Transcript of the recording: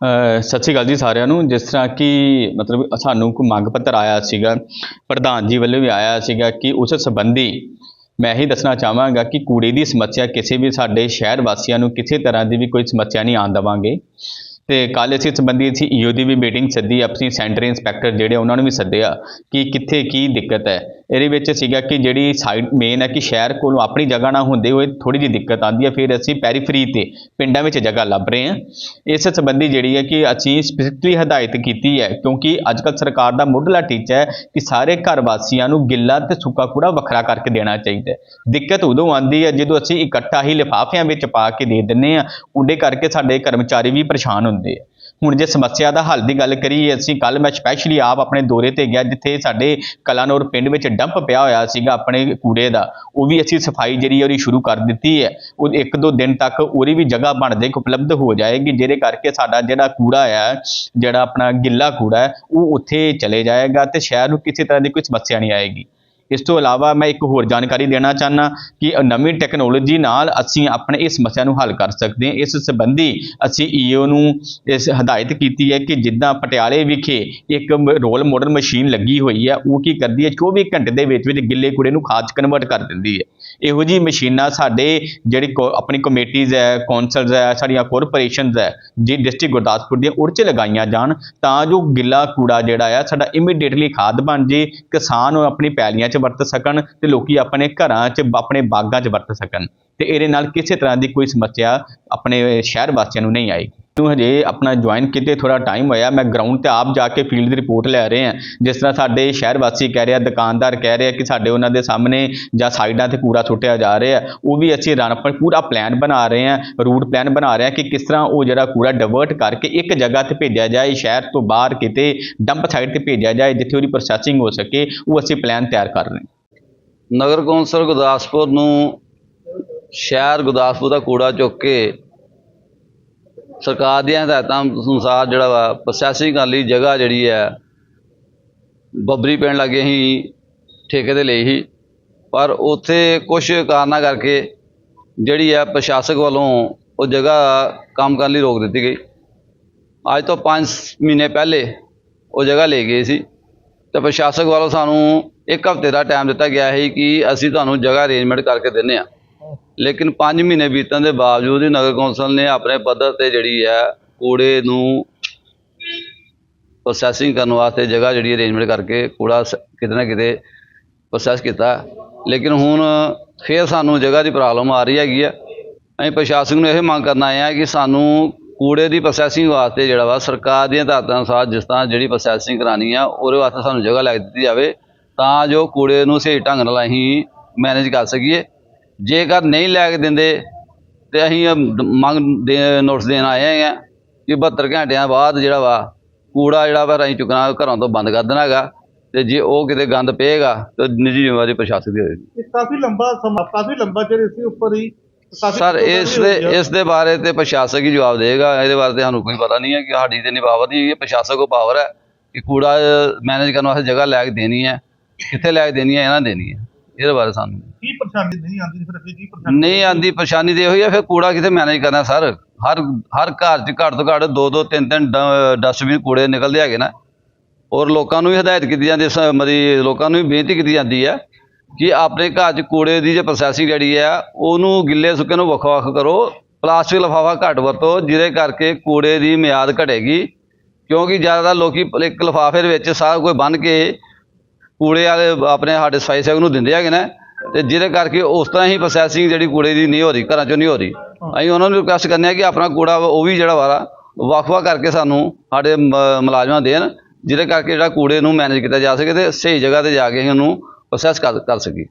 ਸਤਿ ਸ਼੍ਰੀ ਅਕਾਲ ਜੀ ਸਾਰਿਆਂ ਨੂੰ। ਜਿਸ ਤਰ੍ਹਾਂ ਕਿ ਮਤਲਬ ਸਾਨੂੰ ਕੋਈ ਮੰਗ ਪੱਤਰ ਆਇਆ ਸੀਗਾ, ਪ੍ਰਧਾਨ ਜੀ ਵੱਲੋਂ ਵੀ ਆਇਆ ਸੀਗਾ ਕਿ ਉਸ ਸੰਬੰਧੀ ਮੈਂ ਹੀ ਦੱਸਣਾ ਚਾਹਾਂਗਾ ਕਿ ਕੂੜੇ ਦੀ ਸਮੱਸਿਆ ਕਿਸੇ ਵੀ ਸਾਡੇ ਸ਼ਹਿਰ ਵਾਸੀਆਂ ਨੂੰ ਕਿਸੇ ਤਰ੍ਹਾਂ ਦੀ ਵੀ ਕੋਈ ਸਮੱਸਿਆ ਨਹੀਂ ਆਉਣ ਦੇਵਾਂਗੇ। ਤੇ ਕੱਲ੍ਹ ਅਸੀਂ ਸੰਬੰਧੀ ਅਸੀਂ ਈਓ ਦੀ ਵੀ ਮੀਟਿੰਗ ਸੱਦੀ, ਆਪਣੀ ਸੈਂਟਰ ਇੰਸਪੈਕਟਰ ਜਿਹੜੇ ਉਹਨਾਂ ਨੂੰ ਵੀ ਸੱਦਿਆ ਕਿ ਕਿੱਥੇ ਕੀ ਦਿੱਕਤ ਹੈ। ਇਹਦੇ ਵਿੱਚ ਸੀਗਾ ਕਿ ਜਿਹੜੀ ਸਾਈਡ ਮੇਨ ਹੈ ਕਿ ਸ਼ਹਿਰ ਕੋਲੋਂ ਆਪਣੀ ਜਗ੍ਹਾ ਨਾ ਹੁੰਦੇ ਹੋਏ ਥੋੜੀ ਜਿਹੀ ਦਿੱਕਤ ਆਉਂਦੀ ਹੈ, ਫਿਰ ਅਸੀਂ ਪੈਰੀਫਰੀ ਤੇ ਪਿੰਡਾਂ ਵਿੱਚ ਜਗ੍ਹਾ ਲੱਭ ਰਹੇ ਹਾਂ। ਇਸ ਸੰਬੰਧੀ ਜਿਹੜੀ ਹੈ ਕਿ ਅਸੀਂ ਸਪੈਸੀਫਿਕਲੀ ਹਦਾਇਤ ਕੀਤੀ ਹੈ, ਕਿਉਂਕਿ ਅੱਜਕੱਲ ਸਰਕਾਰ ਦਾ ਮੁੱਢਲਾ ਟੀਚਾ ਹੈ ਕਿ ਸਾਰੇ ਘਰ ਵਾਸੀਆਂ ਨੂੰ ਗਿੱਲਾ ਤੇ ਸੁੱਕਾ ਕੂੜਾ ਵੱਖਰਾ ਕਰਕੇ ਦੇਣਾ ਚਾਹੀਦਾ ਹੈ। ਦਿੱਕਤ ਉਦੋਂ ਆਉਂਦੀ ਹੈ ਜਦੋਂ ਅਸੀਂ ਇਕੱਠਾ ਹੀ ਲਿਫਾਫਿਆਂ ਵਿੱਚ ਪਾ ਕੇ ਦੇ ਦਿੰਨੇ ਆ ਉਹਦੇ ਕਰਕੇ ਸਾਡੇ ਕਰਮਚਾਰੀ ਵੀ ਪਰੇਸ਼ਾਨ ਹੁੰਦੇ ਆ। ਹੁਣ ਜੇ ਸਮੱਸਿਆ ਦਾ ਹੱਲ ਦੀ ਗੱਲ ਕਰੀਏ, ਅਸੀਂ ਕੱਲ ਮੈਂ ਸਪੈਸ਼ਲੀ ਆਪ ਆਪਣੇ ਦੌਰੇ ਤੇ ਗਿਆ, ਜਿੱਥੇ ਸਾਡੇ ਕਲਾਨੌਰ ਪਿੰਡ ਵਿੱਚ ਡੰਪ ਪਿਆ ਹੋਇਆ ਸੀਗਾ ਆਪਣੇ ਕੂੜੇ ਦਾ। ਉਹ ਵੀ ਅਸੀਂ ਸਫ਼ਾਈ ਜਿਹੜੀ ਉਹਦੀ ਸ਼ੁਰੂ ਕਰ ਦਿੱਤੀ ਹੈ। ਉਹ ਇੱਕ ਦੋ ਦਿਨ ਤੱਕ ਉਹਦੀ ਵੀ ਜਗ੍ਹਾ ਬਣ ਜਾਏਗੀ ਉਪਲਬਧ ਹੋ ਜਾਏਗੀ, ਜਿਹਦੇ ਕਰਕੇ ਸਾਡਾ ਜਿਹੜਾ ਕੂੜਾ ਹੈ ਜਿਹੜਾ ਆਪਣਾ ਗਿੱਲਾ ਕੂੜਾ ਹੈ, ਉਹ ਉੱਥੇ ਚਲੇ ਜਾਏਗਾ ਤੇ ਸ਼ਹਿਰ ਨੂੰ ਕਿਸੇ ਤਰ੍ਹਾਂ ਦੀ ਕੋਈ ਸਮੱਸਿਆ ਨਹੀਂ ਆਏਗੀ। ਇਸ ਤੋਂ ਇਲਾਵਾ ਮੈਂ ਇੱਕ ਹੋਰ ਜਾਣਕਾਰੀ ਦੇਣਾ ਚਾਹਨਾ ਕਿ ਨਵੀਂ ਟੈਕਨੋਲੋਜੀ ਨਾਲ ਅਸੀਂ ਆਪਣੇ ਇਸ ਸਮੱਸਿਆ ਨੂੰ ਹੱਲ ਕਰ ਸਕਦੇ ਹਾਂ। ਇਸ ਸੰਬੰਧੀ ਅਸੀਂ ਈਓ ਨੂੰ ਇਸ ਹਦਾਇਤ ਕੀਤੀ ਹੈ ਕਿ ਜਿੱਦਾਂ ਪਟਿਆਲੇ ਵਿਖੇ ਇੱਕ ਰੋਲ ਮੋਡਲ ਮਸ਼ੀਨ ਲੱਗੀ ਹੋਈ ਹੈ, ਉਹ ਕੀ ਕਰਦੀ ਹੈ? 24 ਘੰਟੇ ਦੇ ਵਿੱਚ ਵਿੱਚ ਗਿੱਲੇ ਕੂੜੇ ਨੂੰ ਖਾਦ 'ਚ ਕਨਵਰਟ ਕਰ ਦਿੰਦੀ ਹੈ। ਇਹੋ ਜੀ ਮਸ਼ੀਨਾਂ ਸਾਡੇ ਜਿਹੜੀ ਕੋ- ਆਪਣੀ ਕਮੇਟੀਜ਼ ਹੈ ਕੌਂਸਲਸ ਹੈ, ਸਾਡੀਆਂ ਕਾਰਪੋਰੇਸ਼ਨਸ ਹੈ, ਜੀ ਡਿਸਟ੍ਰਿਕਟ ਗੁਰਦਾਸਪੁਰ ਦੀਆਂ ਉਹ 'ਚ ਲਗਾਈਆਂ ਜਾਣ ਤਾਂ ਜੋ ਗਿੱਲਾ ਕੂੜਾ ਜਿਹੜਾ ਆ, ਸਾਡਾ ਇਮੀਡੀਏਟਲੀ ਖਾਦ ਬਣ ਜੇ, ਕਿਸਾਨ ਆਪਣੀ ਪੈਲੀਆਂ 'ਚ ਵਰਤ ਸਕਣ ਤੇ ਲੋਕੀ ਆਪਣੇ ਘਰਾਂ 'ਚ ਆਪਣੇ ਬਾਗਾਂ 'ਚ ਵਰਤ ਸਕਣ। ਤੇ ਇਹਦੇ ਨਾਲ ਕਿਸੇ ਤਰ੍ਹਾਂ ਦੀ ਕੋਈ ਸਮੱਸਿਆ ਆਪਣੇ ਸ਼ਹਿਰ ਵਾਸੀਆਂ ਨੂੰ ਨਹੀਂ ਆਏਗੀ। ਨੂੰ ਹਜੇ ਆਪਣਾ ਜੁਆਇਨ ਕੀਤੇ ਥੋੜਾ ਟਾਈਮ ਹੋਇਆ, ਮੈਂ ਗਰਾਊਂਡ ਤੇ ਆਪ ਜਾ ਕੇ ਫੀਲਡ ਦੀ ਰਿਪੋਰਟ ਲੈ ਰਹੇ ਹਾਂ। ਜਿਸ ਤਰ੍ਹਾਂ ਸਾਡੇ ਸ਼ਹਿਰ ਵਾਸੀ ਕਹਿ ਰਿਹਾ ਦੁਕਾਨਦਾਰ ਕਹਿ ਰਿਹਾ ਕਿ ਸਾਡੇ ਉਹਨਾਂ ਦੇ ਸਾਹਮਣੇ ਜਾਂ ਸਾਈਡਾਂ ਤੇ ਕੂੜਾ ਸੁੱਟਿਆ ਜਾ ਰਿਹਾ ਉਹ ਵੀ ਅਸੀਂ ਰਨ ਪਰ ਪੂਰਾ ਪਲਾਨ ਬਣਾ ਰਹੇ ਹਾਂ ਰੂਟ ਪਲਾਨ ਬਣਾ ਰਹੇ ਹਾਂ ਕਿ ਕਿਸ ਤਰ੍ਹਾਂ ਉਹ ਜਿਹੜਾ ਕੂੜਾ ਡਿਵਰਟ ਕਰਕੇ ਇੱਕ ਜਗ੍ਹਾ ਤੇ ਭੇਜਿਆ ਜਾਏ, ਸ਼ਹਿਰ ਤੋਂ ਬਾਹਰ ਕਿਤੇ ਡੰਪ ਸਾਈਡ ਤੇ ਭੇਜਿਆ ਜਾਏ, ਜਿੱਥੇ ਉਹਦੀ ਪ੍ਰੋਸੈਸਿੰਗ ਹੋ ਸਕੇ, ਉਹ ਅਸੀਂ ਪਲਾਨ ਤਿਆਰ ਕਰ ਰਹੇ ਹਾਂ। ਨਗਰ ਕੌਂਸਲ ਗੁਰਦਾਸਪੁਰ ਨੂੰ ਸ਼ਹਿਰ ਗੁਰਦਾਸਪੁਰ ਦਾ ਕੂੜਾ ਚੁੱਕ ਕੇ ਸਰਕਾਰ ਦੀਆਂ ਹਦਾਇਤਾਂ ਅਨੁਸਾਰ ਜਿਹੜਾ ਵਾ ਪ੍ਰੋਸੈਸਿੰਗ ਕਰਨ ਲਈ ਜਗ੍ਹਾ ਜਿਹੜੀ ਹੈ, ਬੱਬਰੀ ਪਿੰਡ ਲੱਗੇ ਹੀ ਠੇਕੇ ਤੇ ਲਈ ਸੀ। ਪਰ ਉੱਥੇ ਕੁਝ ਕਾਰਨਾਂ ਕਰਕੇ ਜਿਹੜੀ ਹੈ ਪ੍ਰਸ਼ਾਸਕ ਵੱਲੋਂ ਉਹ ਜਗ੍ਹਾ ਕੰਮ ਕਰਨ ਲਈ ਰੋਕ ਦਿੱਤੀ ਗਈ। ਅੱਜ ਤੋਂ 5 ਮਹੀਨੇ ਪਹਿਲੇ ਉਹ ਜਗ੍ਹਾ ਲੈ ਗਏ ਸੀ। ਤੇ ਪ੍ਰਸ਼ਾਸਕ ਵੱਲੋਂ ਸਾਨੂੰ ਇੱਕ ਹਫ਼ਤੇ ਦਾ ਟਾਈਮ ਦਿੱਤਾ ਗਿਆ ਹੈ ਕਿ ਅਸੀਂ ਤੁਹਾਨੂੰ ਜਗ੍ਹਾ ਅਰੇਂਜਮੈਂਟ ਕਰਕੇ ਦਿੰਨੇ ਆ ਲੇਕਿਨ 5 ਮਹੀਨੇ ਬੀਤਣ ਦੇ ਬਾਵਜੂਦ ਹੀ ਨਗਰ ਕੌਂਸਲ ਨੇ ਆਪਣੇ ਪੱਧਰ ਤੇ ਜਿਹੜੀ ਹੈ ਕੂੜੇ ਨੂੰ ਪ੍ਰੋਸੈਸਿੰਗ ਕਰਨ ਵਾਸਤੇ ਜਗ੍ਹਾ ਜਿਹੜੀ ਅਰੇਂਜਮੈਂਟ ਕਰਕੇ ਕੂੜਾ ਸ- ਕਿਤੇ ਨਾ ਕਿਤੇ ਪ੍ਰੋਸੈਸ ਕੀਤਾ। ਲੇਕਿਨ ਹੁਣ ਫੇਰ ਸਾਨੂੰ ਜਗ੍ਹਾ ਦੀ ਪ੍ਰੋਬਲਮ ਆ ਰਹੀ ਹੈਗੀ ਆ। ਅਸੀਂ ਪ੍ਰਸ਼ਾਸਨ ਨੂੰ ਇਹ ਮੰਗ ਕਰਨ ਆਏ ਆ ਕਿ ਸਾਨੂੰ ਕੂੜੇ ਦੀ ਪ੍ਰੋਸੈਸਿੰਗ ਵਾਸਤੇ ਜਿਹੜਾ ਵਾ ਸਰਕਾਰ ਦੀਆਂ ਹਦਾਇਤਾਂ ਅਨੁਸਾਰ ਜਿਸ ਤਰ੍ਹਾਂ ਜਿਹੜੀ ਪ੍ਰੋਸੈਸਿੰਗ ਕਰਾਣੀ ਆ, ਉਹਦੇ ਵਾਸਤੇ ਸਾਨੂੰ ਜਗ੍ਹਾ ਲੈ ਦਿੱਤੀ ਜਾਵੇ ਤਾਂ ਜੋ ਕੂੜੇ ਨੂੰ ਸਹੀ ਢੰਗ ਨਾਲ ਅਸੀਂ ਮੈਨੇਜ ਕਰ ਸਕੀਏ। ਜੇਕਰ ਨਹੀਂ ਲੈ ਕੇ ਦਿੰਦੇ ਤੇ ਅਸੀਂ ਮੰਗ ਦੇ ਨੋਟਿਸ ਦੇਣ ਆਏ ਆ ਕਿ 72 ਘੰਟਿਆਂ ਬਾਅਦ ਜਿਹੜਾ ਵਾ ਕੂੜਾ ਜਿਹੜਾ ਵਾ ਅਸੀਂ ਚੁੱਕਣਾ ਘਰਾਂ ਤੋਂ ਬੰਦ ਕਰ ਦੇਣਾ ਹੈਗਾ ਤੇ ਜੇ ਉਹ ਕਿਤੇ ਗੰਦ ਪਏਗਾ ਤਾਂ ਨਿੱਜੀ ਜ਼ਿੰਮੇਵਾਰੀ ਪ੍ਰਸ਼ਾਸਨ ਦੀ ਹੋਏਗੀ। ਇਹ ਕਾਫੀ ਲੰਬਾ ਸਮਾਂ ਕਾਫੀ ਲੰਬਾ ਚਿਰ ਇਸੇ ਉੱਪਰ ਹੀ ਕਾਫੀ ਸਰ ਇਸ ਦੇ। ਇਸ ਦੇ ਬਾਰੇ ਤੇ ਪ੍ਰਸ਼ਾਸਕ ਹੀ ਜਵਾਬ ਦੇਗਾ ਇਹਦੇ ਬਾਰੇ ਤੇ ਸਾਨੂੰ ਕੋਈ ਪਤਾ ਨਹੀਂ ਹੈ ਕਿ ਸਾਡੀ ਤੇ ਨਹੀਂ ਪਾਵਰ ਨਹੀਂ ਪ੍ਰਸ਼ਾਸਕ ਕੋ ਪਾਵਰ ਹੈ ਕਿ ਕੂੜਾ ਮੈਨੇਜ ਕਰਨ ਵਾਸਤੇ ਜਗ੍ਹਾ ਲੈ ਕੇ ਦੇਣੀ ਹੈ ਕਿੱਥੇ ਲੈ ਕੇ ਦੇਣੀ ਹੈ ਇਹਨਾਂ ਦੇਣੀ ਹੈ। ਇਹਦੇ ਬਾਰੇ ਸਾਨੂੰ ਕੀ ਪਰੇਸ਼ਾਨੀ ਨਹੀਂ ਆਉਂਦੀ ਫਿਰ ਅੱਗੇ ਕੀ ਪਰੇਸ਼ਾਨੀ ਨਹੀਂ ਆਂਦੀ ਪਰੇਸ਼ਾਨੀ ਤੇ ਇਹੋ ਹੀ ਹੈ ਫਿਰ ਕੂੜਾ ਕਿੱਥੇ ਮੈਨੇਜ ਕਰਨਾ ਸਰ? ਹਰ ਹਰ ਘਰ 'ਚ ਘੱਟ ਤੋਂ ਘੱਟ ਦੋ ਦੋ, ਤਿੰਨ ਤਿੰਨ ਡਸਟਬਿਨ ਕੂੜੇ ਨਿਕਲਦੇ ਹੈਗੇ ਨਾ। ਔਰ ਲੋਕਾਂ ਨੂੰ ਵੀ ਹਦਾਇਤ ਕੀਤੀ ਜਾਂਦੀ ਹੈ ਮਰੀ ਲੋਕਾਂ ਨੂੰ ਵੀ ਬੇਨਤੀ ਕੀਤੀ ਜਾਂਦੀ ਹੈ ਕਿ ਆਪਣੇ ਘਰ 'ਚ ਕੂੜੇ ਦੀ ਜੇ ਪ੍ਰੋਸੈਸਿੰਗ ਜਿਹੜੀ ਹੈ, ਉਹਨੂੰ ਗਿੱਲੇ ਸੁੱਕੇ ਨੂੰ ਵੱਖ-ਵੱਖ ਕਰੋ। ਪਲਾਸਟਿਕ ਲਿਫਾਫਾ ਘੱਟ ਵਰਤੋ, ਜਿਹਦੇ ਕਰਕੇ ਕੂੜੇ ਦੀ ਮਿਆਦ ਘਟੇਗੀ। ਕਿਉਂਕਿ ਜ਼ਿਆਦਾਤਰ ਲੋਕੀ ਇੱਕ ਲਿਫਾਫੇ ਦੇ ਵਿੱਚ ਸਾਰਾ ਕੁਝ ਬੰਨ ਕੇ ਕੂੜੇ ਵਾਲੇ ਆਪਣੇ ਸਾਡੇ ਸਫ਼ਾਈ ਸੇਵਕ ਨੂੰ ਦਿੰਦੇ ਹੈਗੇ ਨੇ। ਤੇ ਜਿਹਦੇ ਕਰਕੇ ਉਸ ਤਰ੍ਹਾਂ ਹੀ ਪ੍ਰੋਸੈਸਿੰਗ ਜਿਹੜੀ ਕੂੜੇ ਦੀ ਨਹੀਂ ਹੋ ਰਹੀ ਘਰਾਂ 'ਚੋਂ ਨਹੀਂ ਹੋ ਰਹੀ। ਅਸੀਂ ਉਹਨਾਂ ਨੂੰ ਰਿਕੁਐਸਟ ਕਰਨੇ ਆ ਕਿ ਆਪਣਾ ਕੂੜਾ ਉਹ ਵੀ ਜਿਹੜਾ ਵਾਰਾ ਵੱਖ-ਵੱਖ ਕਰਕੇ ਸਾਨੂੰ ਸਾਡੇ ਮੁਲਾਜ਼ਮਾਂ ਦੇਣ ਜਿਹਦੇ ਕਰਕੇ ਜਿਹੜਾ ਕੂੜੇ ਨੂੰ ਮੈਨੇਜ ਕੀਤਾ ਜਾ ਸਕੇ ਤੇ ਸਹੀ ਜਗ੍ਹਾ ਤੇ ਜਾ ਕੇ ਅਸੀਂ ਉਹਨੂੰ ਪ੍ਰੋਸੈਸ ਕਰ ਕਰ ਸਕੀਏ।